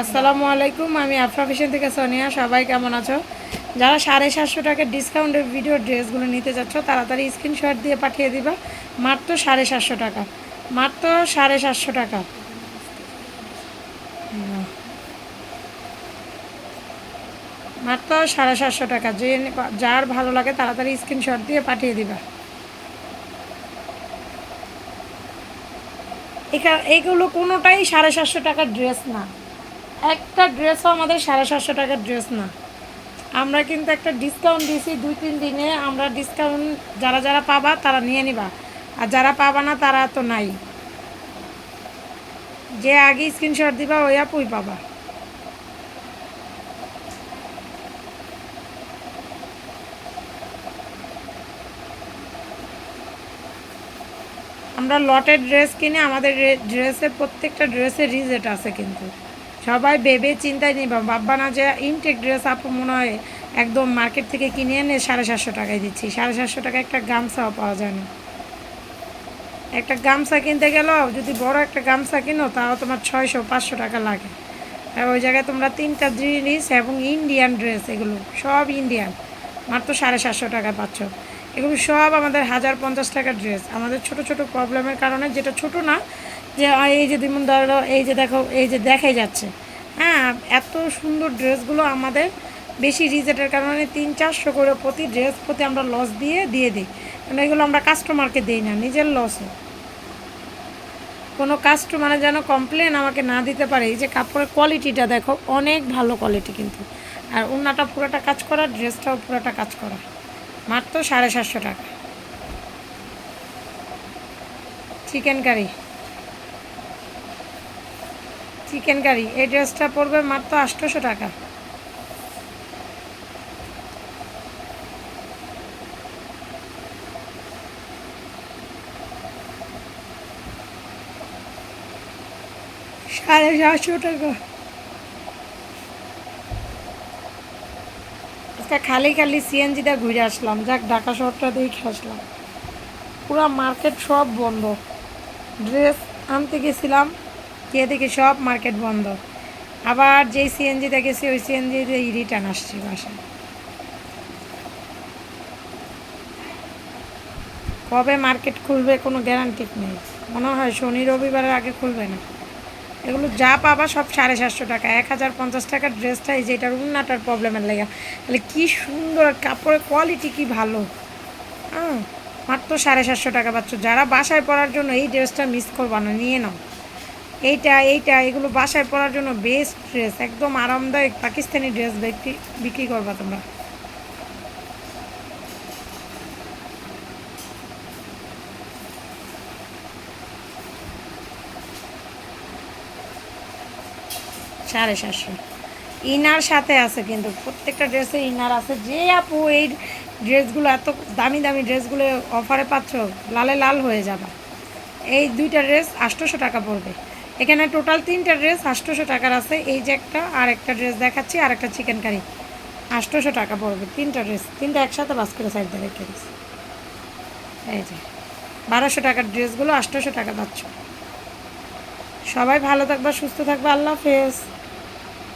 আসসালামু আলাইকুম, আমি আফরা ফ্যাশন থেকে সোনিয়া। সবাই কেমন আছো? যারা সাড়ে সাতশো টাকার ডিসকাউন্টের ভিডিও ড্রেসগুলো নিতে যাচ্ছ, তাড়াতাড়ি স্ক্রিনশট দিয়ে পাঠিয়ে দিবা। মাত্র সাড়ে সাতশো টাকা। মাত্র সাড়ে সাতশো টাকা। মাত্র সাড়ে সাতশো টাকা। যে যার ভালো লাগে তাড়াতাড়ি স্ক্রিনশট দিয়ে পাঠিয়ে দিবা। এইগুলো কোনোটাই সাড়ে সাতশো টাকার ড্রেস না। একটা ড্রেসও আমাদের সাড়ে সাতশো টাকার ড্রেস না। আমরা কিন্তু একটা ডিসকাউন্ট দিয়েছি, দুই, তিন দিনে আমরা ডিসকাউন্ট যারা যারা পাবা তারা নিয়ে নিবা। আর যারা পাবা না তারা তো নাই। যে আগে স্ক্রিনশট দিবা, ওই আপুই পাবা। আমরা লটের ড্রেস কিনে আমাদের ড্রেসের প্রত্যেকটা ড্রেসের রিজেট আছে কিন্তু। সবাই ভেবে চিন্তায় নিবা। ভাববা না যে ইনটেক ড্রেস আপু মনে হয় একদম মার্কেট থেকে কিনে এনে সাড়ে সাতশো টাকায় দিচ্ছি। সাড়ে সাতশো টাকা একটা গামছাও পাওয়া যায় না। একটা গামছা কিনতে গেলেও যদি বড় একটা গামছা কিনো, তাও তোমার ছয়শো, পাঁচশো টাকা লাগে। আর ওই জায়গায় তোমরা তিনটা জিনিস এবং ইন্ডিয়ান ড্রেস এগুলো, সব ইন্ডিয়ান মাত্র সাড়ে সাতশো টাকা পাচ্ছ। এগুলো সব আমাদের হাজার পঞ্চাশ টাকার ড্রেস আমাদের ছোট ছোট প্রবলেমের কারণে যেটা ছোট না, যে এই যে দিমন ধরো এই যে দেখো, এই যে দেখাই যাচ্ছে। হ্যাঁ এত সুন্দর ড্রেসগুলো আমাদের বেশি রিজেটের কারণে তিন চারশো করে প্রতি ড্রেস প্রতি আমরা লস দিয়ে দিয়ে দিই। কারণ এগুলো আমরা কাস্টমারকে দিই না, নিজের লসও কোনো কাস্টমারে যেন কমপ্লেন আমাকে না দিতে পারে, এই যে কাপড়ের কোয়ালিটিটা দেখো, অনেক ভালো কোয়ালিটি কিন্তু। আর উন্নাটা পুরোটা কাজ করা ড্রেসটাও পুরোটা কাজ করা। মাত্র সাড়ে সাতশো টাকা। Chicken curry. চিকেন কারি, এই ড্রেসটা পড়বে মাত্র আটশোশো টাকা। সাড়ে সাতশো টাকা। আজকে খালি খালি সিএনজিটা ঘুরে আসলাম। যাক, ঢাকা শহরটা দেখে আসলাম। পুরো মার্কেট সব বন্ধ। ড্রেস আনতে গেছিলাম, গিয়ে দেখি সব মার্কেট বন্ধ। আবার যেই সিএনজিতে গেছি, ওই সিএনজিতে রিটার্ন আসছি বাসায়। কবে মার্কেট খুলবে কোনো গ্যারান্টি নেই। মনে হয় শনি রবিবারের আগে খুলবে না। এগুলো যা পাবা সব সাড়ে সাতশো টাকা। এক হাজার পঞ্চাশ টাকার ড্রেসটা এই যে এটার উন্নাটার প্রবলেমের লেগে। তাহলে কী সুন্দর আর কাপড়ের কোয়ালিটি কি ভালো? হ্যাঁ মাত্র সাড়ে সাতশো টাকা পাচ্ছ। যারা বাসায় পরার জন্য এই ড্রেসটা মিস করবা না, নিয়ে নাও। এইটা এইটা, এগুলো বাসায় পরার জন্য বেস্ট ড্রেস একদম আরামদায়ক পাকিস্তানি ড্রেস বিক্রি বিক্রি করবা তোমরা। সাড়ে সাতশো। ইনার সাথে আছে কিন্তু, প্রত্যেকটা ড্রেসে ইনার আছে। যে আপু এই ড্রেসগুলো এত দামি দামি ড্রেসগুলো অফারে পাচ্ছ, লালে লাল হয়ে যাবে। এই দুইটা ড্রেস আটশোশো টাকা পড়বে। এখানে টোটাল তিনটা ড্রেস আটশোশো টাকার আছে। এই যে একটা, আর একটা ড্রেস দেখাচ্ছি, আর একটা চিকেন কারি। আটশোশো টাকা পড়বে, তিনটা ড্রেস। তিনটা একসাথে বাস করে সাইড দিয়ে রেখে দিচ্ছি এই যে, বারোশো টাকার ড্রেসগুলো আটশোশো টাকা পাচ্ছ। সবাই ভালো থাকবা, সুস্থ থাকবা, আল্লাহ হাফেজ।